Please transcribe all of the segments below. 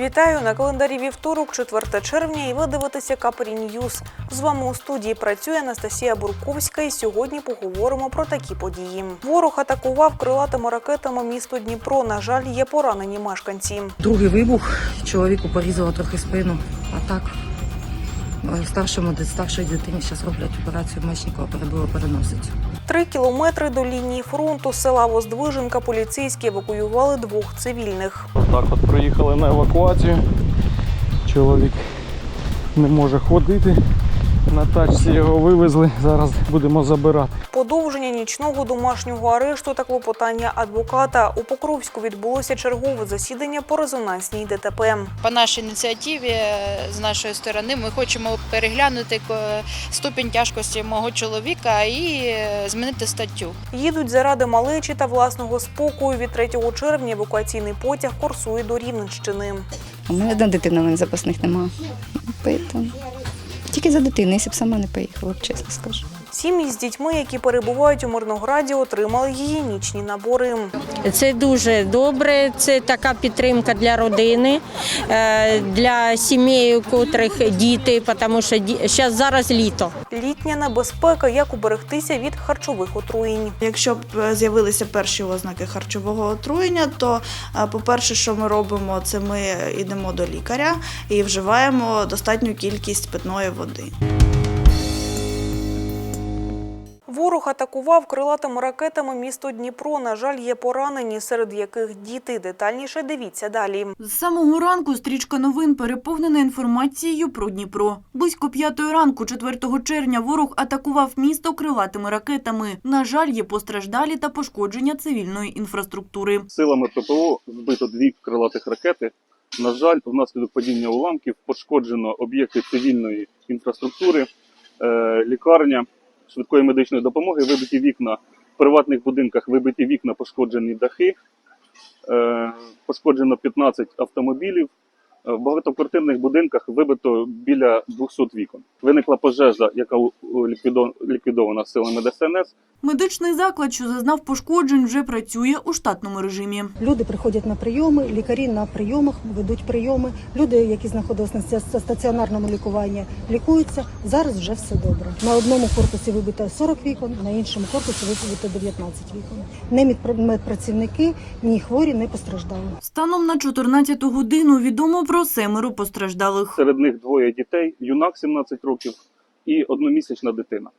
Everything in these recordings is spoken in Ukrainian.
Вітаю на календарі вівторок, 4 червня, і ви дивитеся Капері Ньюз. З вами у студії працює Анастасія Бурковська. І сьогодні поговоримо про такі події. Ворог атакував крилатими ракетами місто Дніпро. На жаль, є поранені мешканці. Другий вибух, чоловіку порізало трохи спину, а так старшому старшій дитині зараз роблять операцію Мечникова, перебило переносить. Три кілометри до лінії фронту села Воздвиженка поліцейські евакуювали двох цивільних. Так от приїхали на евакуацію. Чоловік не може ходити. На тачці його вивезли. Зараз будемо забирати. Подовження нічного домашнього арешту та клопотання адвоката у Покровську відбулося чергове засідання по резонансній ДТП. По нашій ініціативі е, з нашої сторони ми хочемо переглянути е, ступінь тяжкості мого чоловіка і е, змінити статтю. Їдуть заради малечі та власного спокою. Від 3 червня евакуаційний потяг курсує до Рівненщини. У мене одна дитина, у мене запасних нема. Поэтому. Тільки за дитину, якщо б сама не поїхала, чесно скажу. Сім'ї з дітьми, які перебувають у Мирнограді, отримали гігієнічні набори. Це дуже добре. Це така підтримка для родини, е, для сімей, у котрих діти, тому що зараз зараз літо. Літня небезпека, як уберегтися від харчових отруєнь. Якщо б е, з'явилися перші ознаки харчового отруєння, то, е, по-перше, що ми робимо, це ми йдемо до лікаря і вживаємо достатню кількість питної води. Ворог атакував крилатими ракетами місто Дніпро. На жаль, є поранені, серед яких діти. Детальніше дивіться далі. З самого ранку стрічка новин переповнена інформацією про Дніпро. Близько п'ятої ранку, 4 червня, ворог атакував місто крилатими ракетами. На жаль, є постраждалі та пошкодження цивільної інфраструктури. Силами ППО збито дві крилатих ракети. На жаль, внаслідок падіння уламків пошкоджено об'єкти цивільної інфраструктури, е, лікарня, швидкої медичної допомоги, вибиті вікна в приватних будинках, вибиті вікна, пошкоджені дахи, е, пошкоджено 15 автомобілів. Е, В багатоквартирних будинках вибито біля 200 вікон. Виникла пожежа, яка ліквідована силами ДСНС. Медичний заклад, що зазнав пошкоджень, вже працює у штатному режимі. Люди приходять на прийоми, лікарі на прийомах ведуть прийоми. Люди, які знаходились на стаціонарному лікуванні, лікуються. Зараз вже все добре. На одному корпусі вибито 40 вікон, на іншому корпусі вибито 19 вікон. Медпра- медпрацівники, ні хворі не постраждали. Станом на 14 годину відомо про семеро постраждалих. Серед них двоє дітей, юнак 17 років і одномісячна дитина.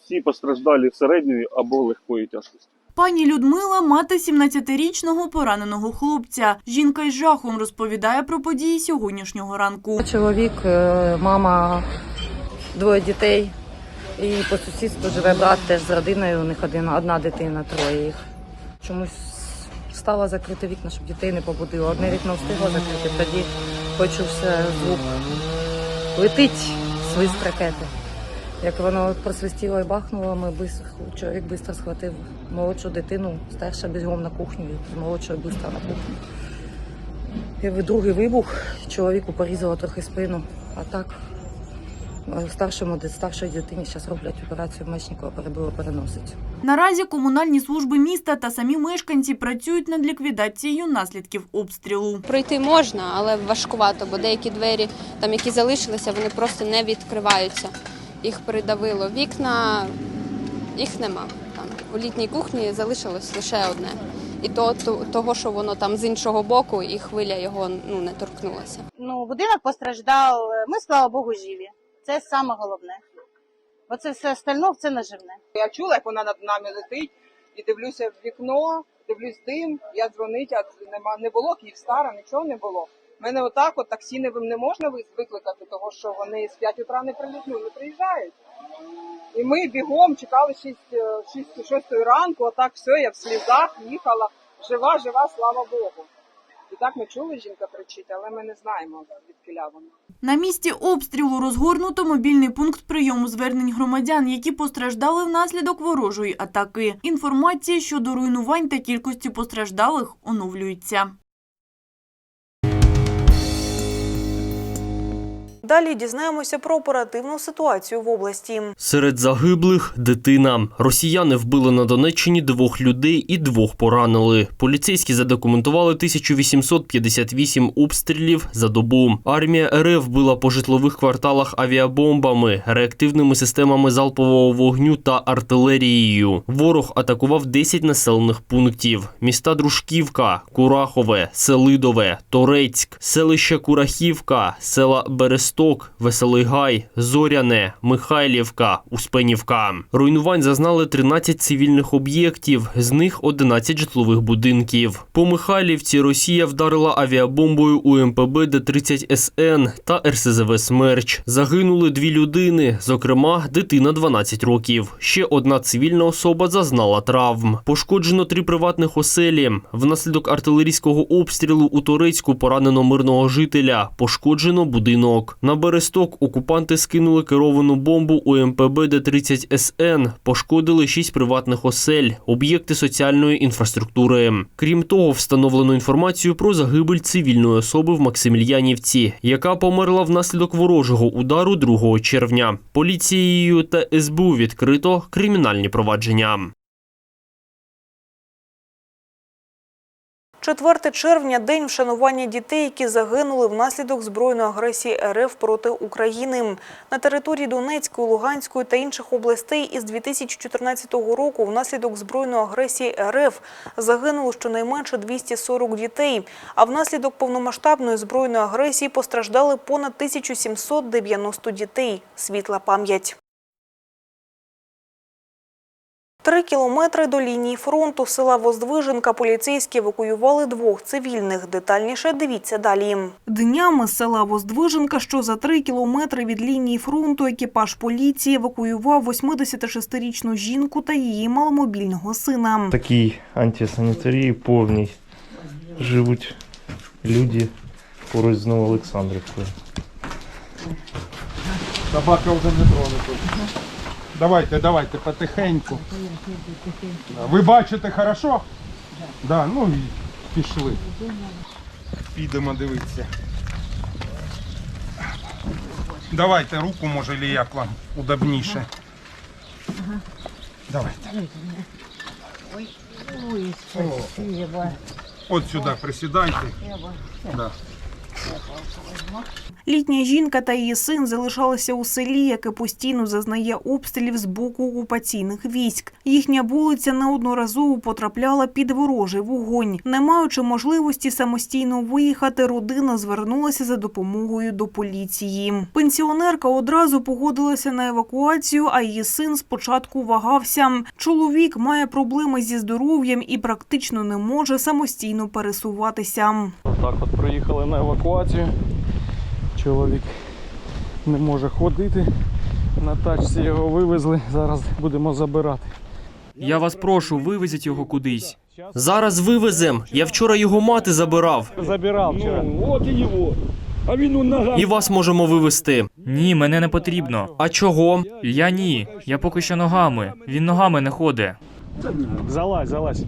Всі постраждалі середньої або легкої тяжкості. Пані Людмила – мати 17-річного пораненого хлопця. Жінка із жахом розповідає про події сьогоднішнього ранку. Чоловік, е, мама, двоє дітей. І по сусідству живе брат теж з родиною. У них одна дитина, троє їх. Чомусь стала закрити вікна, щоб дітей не побудило. Одне вікно встигла закрити, тоді почувся звук. Летить свист ракети. Як воно просвистіло і бахнуло, ми бис- чоловік швидко схватив молодшу дитину, старша бігом на кухню, і молодшою швидко на кухню. І другий вибух, чоловіку порізало трохи спину, а так старшому старшій дитині зараз роблять операцію Мечникова, перебило переносить. Наразі комунальні служби міста та самі мешканці працюють над ліквідацією наслідків обстрілу. Пройти можна, але важкувато, бо деякі двері, там які залишилися, вони просто не відкриваються. Їх придавило вікна, їх нема. Там у літній кухні залишилось лише одне. І то, то того, що воно там з іншого боку, і хвиля його ну не торкнулася. Ну, будинок постраждав. Ми, слава Богу, живі. Це саме головне. Бо це все остальне, це наживне. Я чула, як вона над нами летить, і дивлюся в вікно, дивлюсь дим, я дзвонить, а нема не було Київстара, нічого не було. У мене отак, от таксі не, не можна викликати, того що вони з 5 утра не приїдуть, ну, не приїжджають. І ми бігом чекали 6, 6, 6 ранку, отак все, я в слізах їхала, жива, жива, слава Богу. І так ми чули, жінка кричить, але ми не знаємо, звідки вона. На місці обстрілу розгорнуто мобільний пункт прийому звернень громадян, які постраждали внаслідок ворожої атаки. Інформація щодо руйнувань та кількості постраждалих оновлюється. Далі дізнаємося про оперативну ситуацію в області. Серед загиблих дитина. Росіяни вбили на Донеччині двох людей і двох поранили. Поліцейські задокументували 1858 обстрілів за добу. Армія РФ била по житлових кварталах авіабомбами, реактивними системами залпового вогню та артилерією. Ворог атакував 10 населених пунктів: міста Дружківка, Курахове, Селидове, Торецьк, селище Курахівка, села Бересток, Веселий Гай, Зоряне, Михайлівка, Успенівка. Руйнувань зазнали 13 цивільних об'єктів, з них 11 житлових будинків. По Михайлівці Росія вдарила авіабомбою УМПБ Д-30 СН та РСЗВ Смерч. Загинули дві людини, зокрема, дитина 12 років. Ще одна цивільна особа зазнала травм. Пошкоджено три приватних оселі. Внаслідок артилерійського обстрілу у Торецьку поранено мирного жителя. Пошкоджено будинок. На Бересток окупанти скинули керовану бомбу УМПБ Д-30 СН. Пошкодили шість приватних осель, об'єкти соціальної інфраструктури. Крім того, встановлено інформацію про загибель цивільної особи в Максимільянівці, яка померла внаслідок ворожого удару 2 червня. Поліцією та СБУ відкрито кримінальні провадження. 4 червня – день вшанування дітей, які загинули внаслідок збройної агресії РФ проти України. На території Донецької, Луганської та інших областей із 2014 року внаслідок збройної агресії РФ загинуло щонайменше 240 дітей, а внаслідок повномасштабної збройної агресії постраждали понад 1790 дітей. Світла пам'ять. Три кілометри до лінії фронту села Воздвиженка поліцейські евакуювали двох цивільних. Детальніше дивіться далі. Днями з села Воздвиженка, що за три кілометри від лінії фронту, екіпаж поліції евакуював 86-річну жінку та її маломобільного сина. такій антисанітарії повній живуть люди поруч з Новоолександрівкою. Собака вже не тронута. Давайте, давайте, потихеньку. Ви бачите хорошо? Да, ну і пішли. Підемо дивитися. Давайте руку, може, чи як вам удобніше. Давайте. О. От сюди присідайте. Да. Літня жінка та її син залишалися у селі, яке постійно зазнає обстрілів з боку окупаційних військ. Їхня вулиця неодноразово потрапляла під ворожий вогонь. Не маючи можливості самостійно виїхати, родина звернулася за допомогою до поліції. Пенсіонерка одразу погодилася на евакуацію, а її син спочатку вагався. Чоловік має проблеми зі здоров'ям і практично не може самостійно пересуватися. Так от приїхали на евакуацію. Чоловік не може ходити. На тачці його вивезли. Зараз будемо забирати. Я вас прошу, вивезіть його кудись. Зараз вивезем. Я вчора його мати забирав. Забирав вчора. От і його. А він у нога. І вас можемо вивезти. Ні, мене не потрібно. А чого? Я ні. Я поки що ногами. Він ногами не ходить. Залазь, залазь.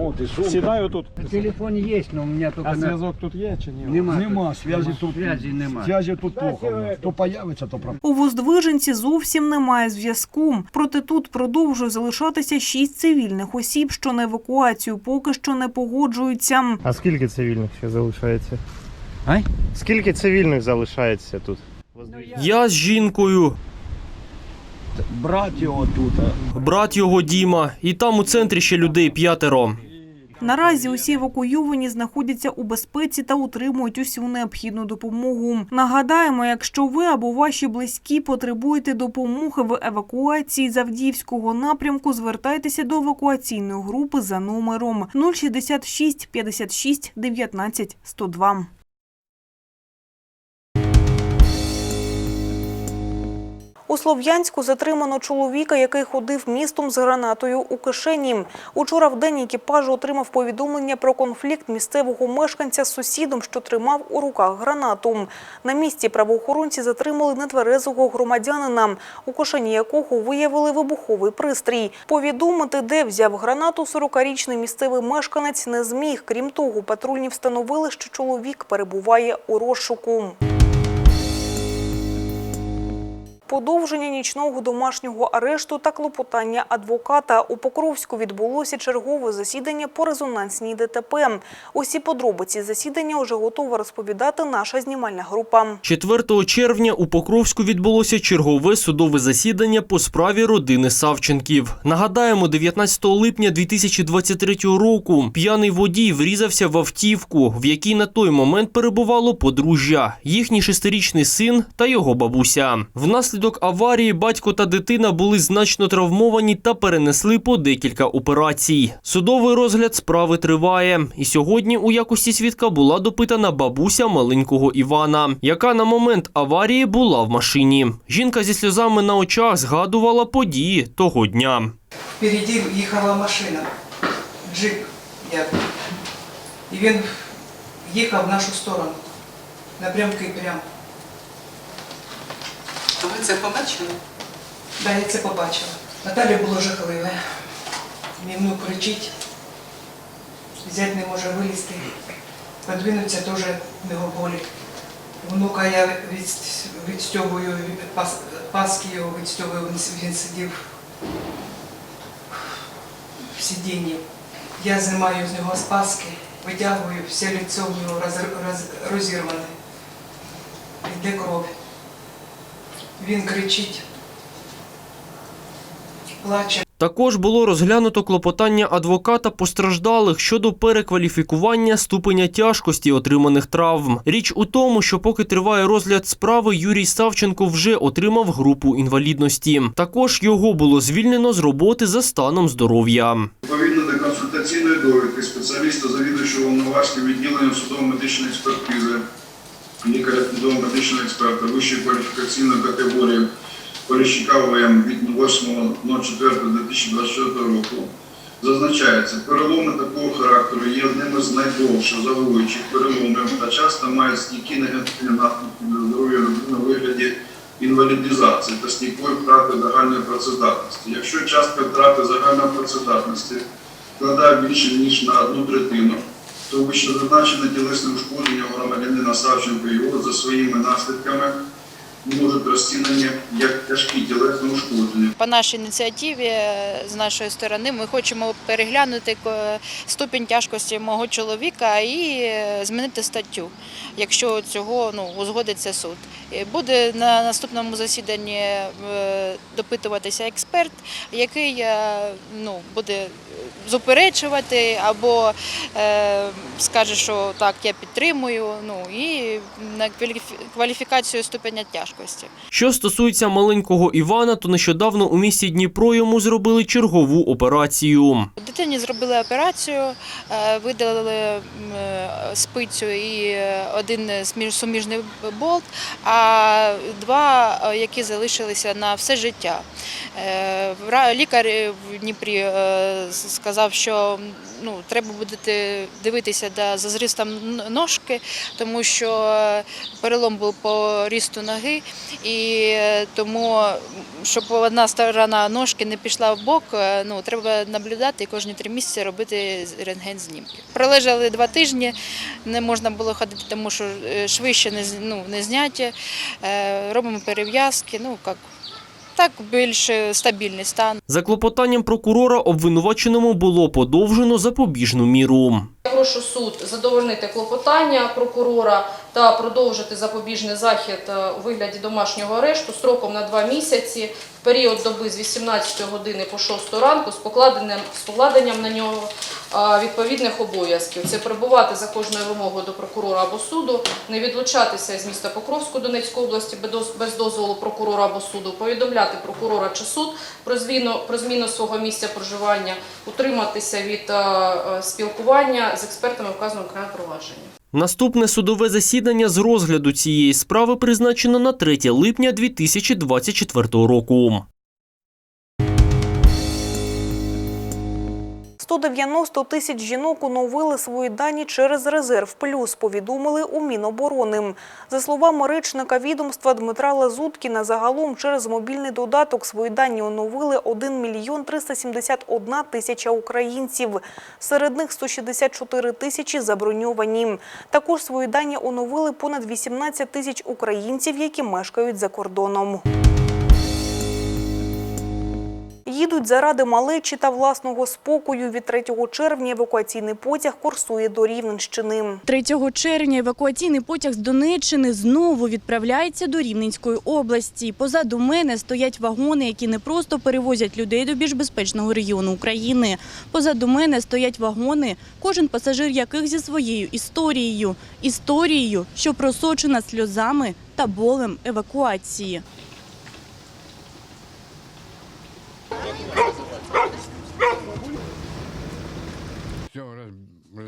О, ти сумка. Сідаю тут. Телефон є, але у мене тільки А на... зв'язок тут є чи ні? Нема, нема зв'язі тут. Зв'язі нема. Зв'язі тут плохо. То появиться, то пропаде. У Воздвиженці зовсім немає зв'язку. Проте тут продовжує залишатися шість цивільних осіб, що на евакуацію поки що не погоджуються. А скільки цивільних ще залишається? А? Скільки цивільних залишається тут? Я з жінкою, Брат його тут. брат його Діма, і там у центрі ще людей п'ятеро. Наразі усі евакуйовані знаходяться у безпеці та отримують усю необхідну допомогу. Нагадаємо, якщо ви або ваші близькі потребуєте допомоги в евакуації з Авдіївського напрямку, звертайтеся до евакуаційної групи за номером 066 56 19 102. У Слов'янську затримано чоловіка, який ходив містом з гранатою у кишені. Учора в день екіпажу отримав повідомлення про конфлікт місцевого мешканця з сусідом, що тримав у руках гранату. На місці правоохоронці затримали нетверезого громадянина, у кишені якого виявили вибуховий пристрій. Повідомити, де взяв гранату 40-річний місцевий мешканець не зміг. Крім того, патрульні встановили, що чоловік перебуває у розшуку. Подовження нічного домашнього арешту та клопотання адвоката. У Покровську відбулося чергове засідання по резонансній ДТП. Усі подробиці засідання вже готова розповідати наша знімальна група. 4 червня у Покровську відбулося чергове судове засідання по справі родини Савченків. Нагадаємо, 19 липня 2023 року п'яний водій врізався в автівку, в якій на той момент перебувало подружжя, їхній шестирічний син та його бабуся. Внаслідок аварії батько та дитина були значно травмовані та перенесли по декілька операцій. Судовий розгляд справи триває. І сьогодні у якості свідка була допитана бабуся маленького Івана, яка на момент аварії була в машині. Жінка зі сльозами на очах згадувала події того дня. Впереді їхала машина, джип як. І він їхав в нашу сторону. Напрямки прям. А ви це побачили? Да, я це побачила. Наталі було жахливе. Він ну, кричить, зять не може вилізти. Подвинуться теж в нього болі. Внука я від- паски його відстьовую, він, сидів в сидінні. Я знімаю з нього з паски, витягую, все лицо в нього роз, роз, розірване. Йде кров. Він кричить, плаче. Також було розглянуто клопотання адвоката постраждалих щодо перекваліфікування ступеня тяжкості отриманих травм. Річ у тому, що поки триває розгляд справи, Юрій Савченко вже отримав групу інвалідності. Також його було звільнено з роботи за станом здоров'я. Відповідно до консультаційної довідки спеціаліста завідуючого повноважним відділенням судово-медичної експертизи, лікаря судово-медичного експерта вищої кваліфікаційної категорії Поліщика ВМ від 8.04.2024 року зазначається, переломи такого характеру є одним із найдовших загоюючих переломів та часто мають стійкі негативні наслідки для здоров'я людини у вигляді інвалідизації та стійкої втрати загальної працездатності. Якщо частка втрати загальної працездатності складає більше ніж на одну третину, то що зазначене тілесне ушкодження громадянина Савченко його за своїми наслідками можуть розцінені як тяжкі тілесні ушкодження. По нашій ініціативі е, з нашої сторони ми хочемо переглянути е, ступінь тяжкості мого чоловіка і е, змінити статтю, якщо цього ну, узгодиться суд. І Буде на наступному засіданні е, допитуватися експерт, який е, ну, буде заперечувати або е, скаже, що так, я підтримую, ну і на кваліфі- кваліфікацію ступеня тяжкості. Що стосується маленького Івана, то нещодавно у місті Дніпро йому зробили чергову операцію. Дитині зробили операцію, е, видалили е, спицю і е, один суміжний болт, а два, е, які залишилися на все життя. Е, Лікар е, в Дніпрі е, сказав, що ну, треба буде дивитися да, за зрістом ножки, тому що е, перелом був по рісту ноги, і е, тому, щоб одна сторона ножки не пішла в бок, е, ну, треба наблюдати і кожні три місяці робити рентген знімків. Пролежали два тижні, не можна було ходити, тому що е, шви ще не, ну, не зняті, робимо перев'язки, ну, як, так більш е, стабільний стан. За клопотанням прокурора обвинуваченому було подовжено запобіжну міру. Прошу суд задовольнити клопотання прокурора та продовжити запобіжний захід е, у вигляді домашнього арешту строком на два місяці в період доби з 18 години по 6 ранку з покладенням, з покладенням на нього е, відповідних обов'язків. Це перебувати за кожною вимогою до прокурора або суду, не відлучатися з міста Покровську Донецької області без дозволу прокурора або суду, повідомляти прокурора чи суд про зміну, про зміну свого місця проживання, утриматися від е, спілкування з експертами вказаного окремого провадження. Наступне судове засідання з розгляду цієї справи призначено на 3 липня 2024 року. 190 тисяч жінок оновили свої дані через резерв плюс. Повідомили у Міноборони. За словами речника відомства Дмитра Лазуткіна, загалом через мобільний додаток свої дані оновили 1 мільйон 371 тисяча українців. Серед них 164 тисячі заброньовані. Також свої дані оновили понад 18 тисяч українців, які мешкають за кордоном. Їдуть заради малечі та власного спокою. Від 3 червня евакуаційний потяг курсує до Рівненщини. 3 червня евакуаційний потяг з Донеччини знову відправляється до Рівненської області. Позаду мене стоять вагони, які не просто перевозять людей до більш безпечного регіону України. Позаду мене стоять вагони, кожен пасажир яких зі своєю історією. Історією, що просочена сльозами та болем евакуації.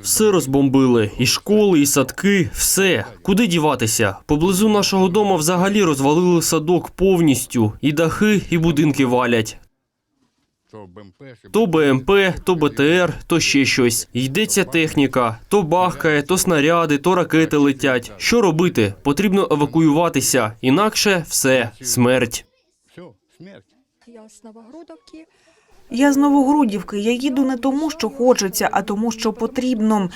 Все розбомбили. І школи, і садки, все. Куди діватися? Поблизу нашого дому взагалі розвалили садок повністю. І дахи, і будинки валять. То БМП, то БТР, то ще щось. Йдеться техніка, то бахкає, то снаряди, то ракети летять. Що робити? Потрібно евакуюватися, інакше все смерть. Я з Новогрудовки. Я з Новогрудівки. Я їду не тому, що хочеться, а тому, що потрібно.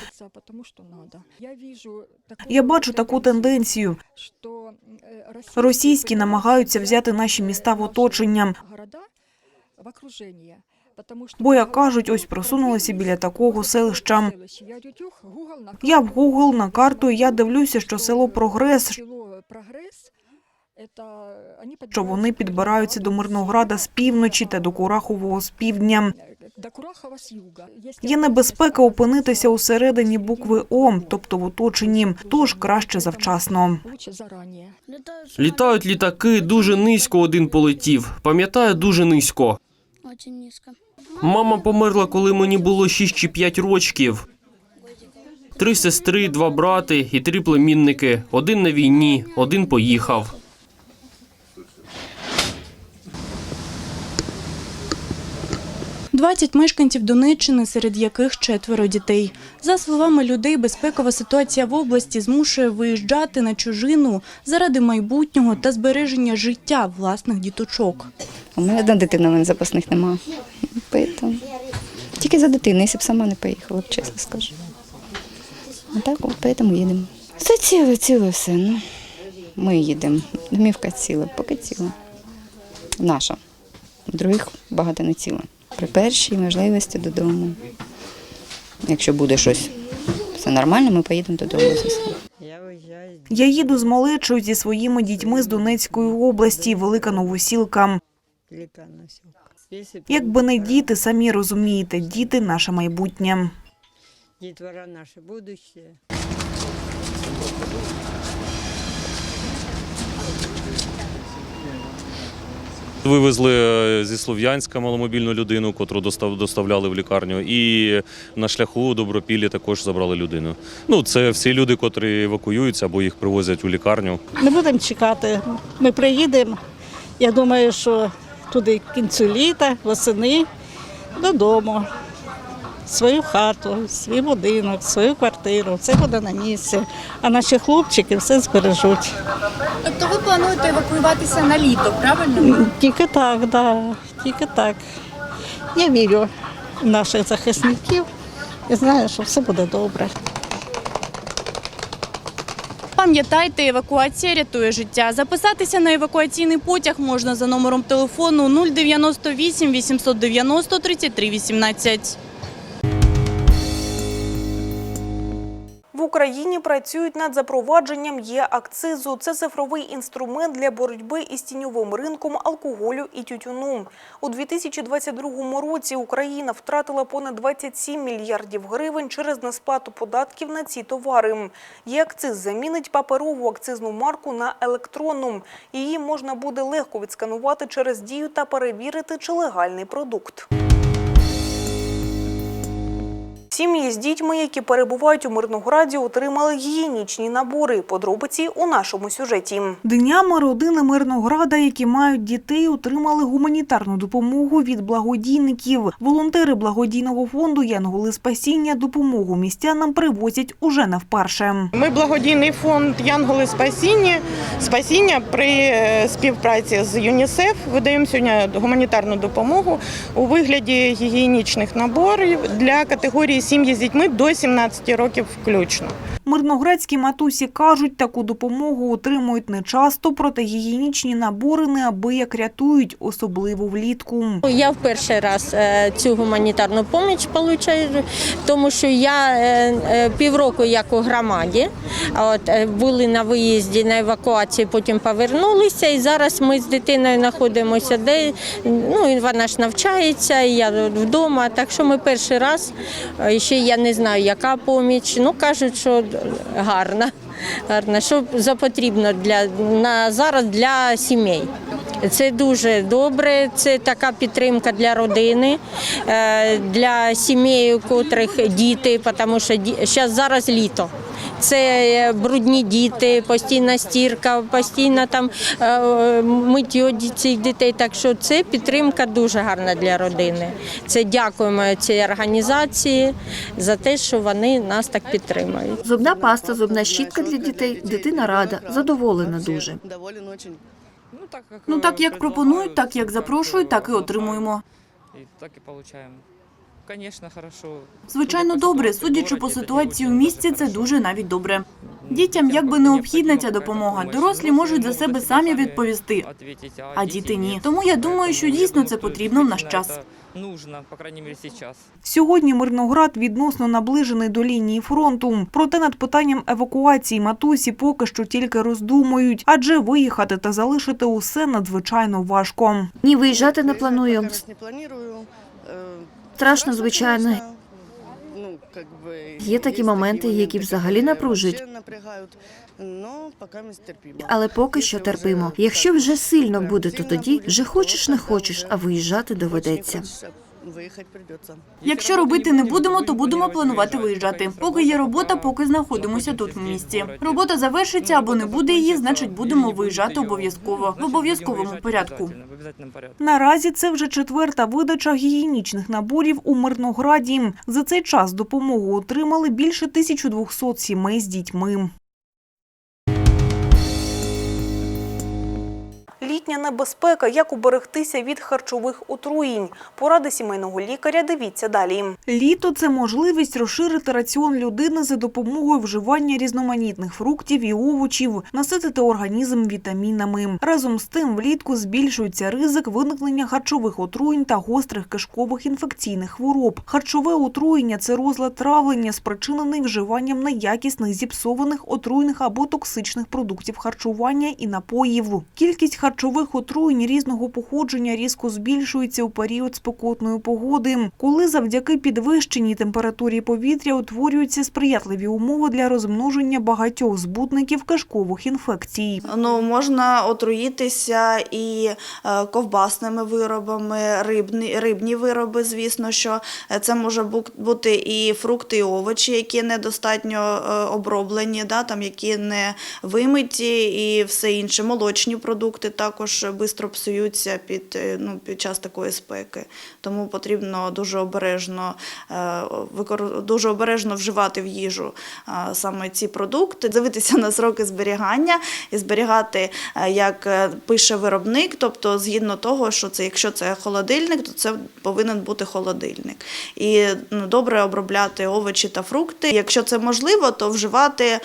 Я бачу таку тенденцію. Російські намагаються взяти наші міста в оточення. Бо, як кажуть, ось просунулися біля такого селища. Я в Google на карту, я дивлюся, що село Прогрес, що вони підбираються до Мирнограда з півночі та до Курахового з півдня. Є небезпека опинитися усередині букви О, тобто в оточенні, тож краще завчасно. Літають літаки, дуже низько один полетів. Пам'ятаю, дуже низько. Мама померла, коли мені було 6 чи 5 рочків. Три сестри, два брати і три племінники. Один на війні, один поїхав. – 20 мешканців Донеччини, серед яких четверо дітей. За словами людей, безпекова ситуація в області змушує виїжджати на чужину заради майбутнього та збереження життя власних діточок. У мене одна дитина, в мене запасних нема. Поэтому. Тільки за дитину, якщо б сама не поїхала, чесно скажу. А так, от, їдемо. Все ціле, ціле все. Ну, ми їдемо. Домівка ціла, поки ціла. Наша. Других багато не ціла. При першій можливості додому. Якщо буде щось все нормально, ми поїдемо додому. Я їду з малечою зі своїми дітьми з Донецької області, Велика Новосілка. Якби не діти, самі розумієте, діти наше майбутнє. Дітвора наше будущее. Вивезли е, зі Слов'янська маломобільну людину, котру достав- доставляли в лікарню, і на шляху у Добропіллі також забрали людину. Ну, це всі люди, котрі евакуюються або їх привозять у лікарню. Не будемо чекати. Ми приїдемо. Я думаю, що туди кінцю літа, восени, додому. Свою хату, свій будинок, свою квартиру. Все буде на місці. А наші хлопчики все збережуть. Тобто ви плануєте евакуюватися на літо, правильно? Тільки так, да, тільки так. Я вірю в наших захисників і знаю, що все буде добре. Пам'ятайте, евакуація рятує життя. Записатися на евакуаційний потяг можна за номером телефону 098 890 33 18. Україні працюють над запровадженням є-акцизу. Це цифровий інструмент для боротьби із тіньовим ринком алкоголю і тютюну. У 2022 році Україна втратила понад 27 мільярдів гривень через несплату податків на ці товари. Є-акциз замінить паперову акцизну марку на електронну. Її можна буде легко відсканувати через дію та перевірити, чи легальний продукт. Сім'ї з дітьми, які перебувають у Мирнограді, отримали гігієнічні набори. Подробиці у нашому сюжеті. Днями родини Мирнограда, які мають дітей, отримали гуманітарну допомогу від благодійників. Волонтери благодійного фонду Янголи Спасіння допомогу містянам привозять уже не вперше. Ми благодійний фонд Янголи Спасіння. Спасіння при е, співпраці з ЮНІСЕФ видаємо сьогодні гуманітарну допомогу у вигляді гігієнічних наборів для категорії сім'ї з дітьми до 17 років включно. Мирноградські матусі кажуть, таку допомогу отримують не часто, проте гігієнічні набори неабияк рятують, особливо влітку. Я в перший раз е, цю гуманітарну допомогу отримую, тому що я е, е, півроку як у громаді, от були на виїзді на евакуації, потім повернулися. І зараз ми з дитиною знаходимося, де ну вона ж навчається, і я вдома. Так що ми перший раз ще я не знаю, яка поміч. Ну кажуть, що гарна. Гарна, що запотрібно для на зараз для сімей. Це дуже добре. Це така підтримка для родини, е, для сімей, у котрих діти, тому що зараз літо. Це брудні діти, постійна стірка, постійно там е, миття цих дітей. Так що це підтримка дуже гарна для родини. Це дякуємо цій організації за те, що вони нас так підтримують. Зубна паста, зубна щітка для дітей. Дитина рада, задоволена дуже. Ну так як пропонують, так як запрошують, так і отримуємо. І так і получаємо. Звісно, хорошо. Звичайно, добре. Судячи по ситуації у місті, це дуже навіть добре. Дітям якби необхідна ця допомога. Дорослі можуть за себе самі відповісти, а діти ні. Тому я думаю, що дійсно це потрібно в наш час. Нужно, по крайней мере, сейчас. Сьогодні Мирноград відносно наближений до лінії фронту. Проте над питанням евакуації матусі поки що тільки роздумують, адже виїхати та залишити усе надзвичайно важко. Ні, виїжджати не планую. Страшно, звичайно. Є такі моменти, які взагалі напружують. Але поки що терпимо. Якщо вже сильно буде, то тоді вже хочеш не хочеш, а виїжджати доведеться. Якщо робити не будемо, то будемо планувати виїжджати. Поки є робота, поки знаходимося тут в місті. Робота завершиться або не буде її, значить будемо виїжджати обов'язково в обов'язковому порядку. Наразі це вже четверта видача гігієнічних наборів у Мирнограді. За цей час допомогу отримали більше 1200 сімей з дітьми. Літня небезпека. Як уберегтися від харчових отруєнь? Поради сімейного лікаря. Дивіться далі. Літо це можливість розширити раціон людини за допомогою вживання різноманітних фруктів і овочів, наситити організм вітамінами. Разом з тим, влітку збільшується ризик виникнення харчових отруєнь та гострих кишкових інфекційних хвороб. Харчове отруєння це розлад травлення, спричинений вживанням неякісних, зіпсованих, отруйних або токсичних продуктів харчування і напоїв. Кількість харчових отруєнь різного походження різко збільшується у період спекотної погоди, коли завдяки підвищеній температурі повітря утворюються сприятливі умови для розмноження багатьох збутників кишкових інфекцій. Ну, можна отруїтися і е, ковбасними виробами, рибні, рибні вироби, звісно, що е, це може бути і фрукти, і овочі, які недостатньо е, оброблені, да, там, які не вимиті, і все інше. Молочні продукти також швидко псуються під, е, ну, під час такої спеки. Тому потрібно дуже обережно, е, дуже обережно вживати в їжу е, саме ці продукти, дивитися на сроки зберігання і зберігати, як пише виробник, тобто згідно того, що це, якщо це холодильник, то це повинен бути холодильник. І ну, добре обробляти овочі та фрукти. Якщо це можливо, то вживати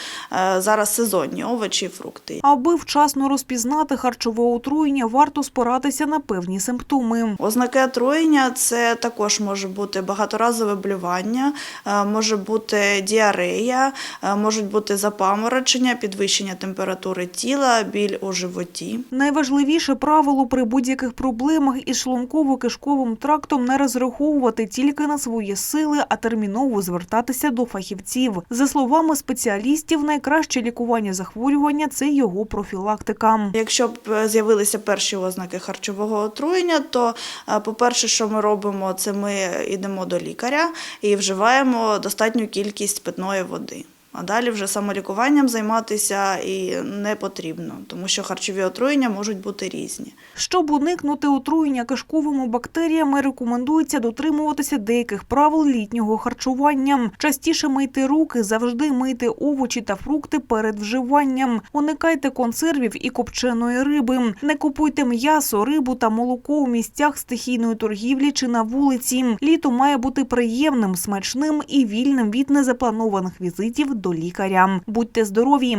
зараз сезонні овочі і фрукти. Аби вчасно розпізнати харчове отруєння, варто спиратися на певні симптоми. Ознаки отруєння це також може бути багаторазове блювання, е, може бути діарея, е, можуть бути запаморочення, підвищення температури тіла, біль у животі. Найважливіше правило при будь-яких проблемах із шлунково-кишковим трактом не розраховувати тільки на свої сили, а терміново звертатися до фахівців. За словами спеціалістів, найкраще лікування захворювання це його профілактика. Якщо б е, з'явилися перші ознаки харчового отруєння, то, е, по-перше, що ми робимо, це ми йдемо до лікаря і вживаємо достатню кількість питної води. А далі вже самолікуванням займатися і не потрібно, тому що харчові отруєння можуть бути різні. Щоб уникнути отруєння кишковими бактеріями, рекомендується дотримуватися деяких правил літнього харчування. Частіше мийте руки, завжди мийте овочі та фрукти перед вживанням. Уникайте консервів і копченої риби. Не купуйте м'ясо, рибу та молоко у місцях стихійної торгівлі чи на вулиці. Літо має бути приємним, смачним і вільним від незапланованих візитів до до лікаря. Будьте здорові!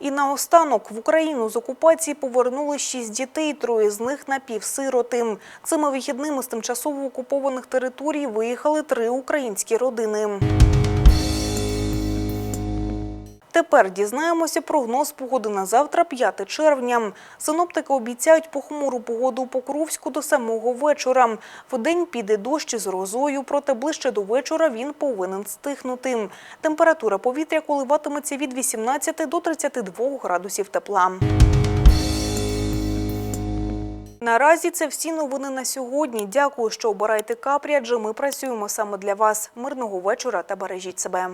І наостанок в Україну з окупації повернули шість дітей, троє з них напівсироти. Цими вихідними з тимчасово окупованих територій виїхали три українські родини. Тепер дізнаємося прогноз погоди на завтра, 5 червня. Синоптики обіцяють похмуру погоду у Покровську до самого вечора. Вдень піде дощ з розою, проте ближче до вечора він повинен стихнути. Температура повітря коливатиметься від 18 до 32 градусів тепла. Наразі це всі новини на сьогодні. Дякую, що обираєте капрі, адже ми працюємо саме для вас. Мирного вечора та бережіть себе.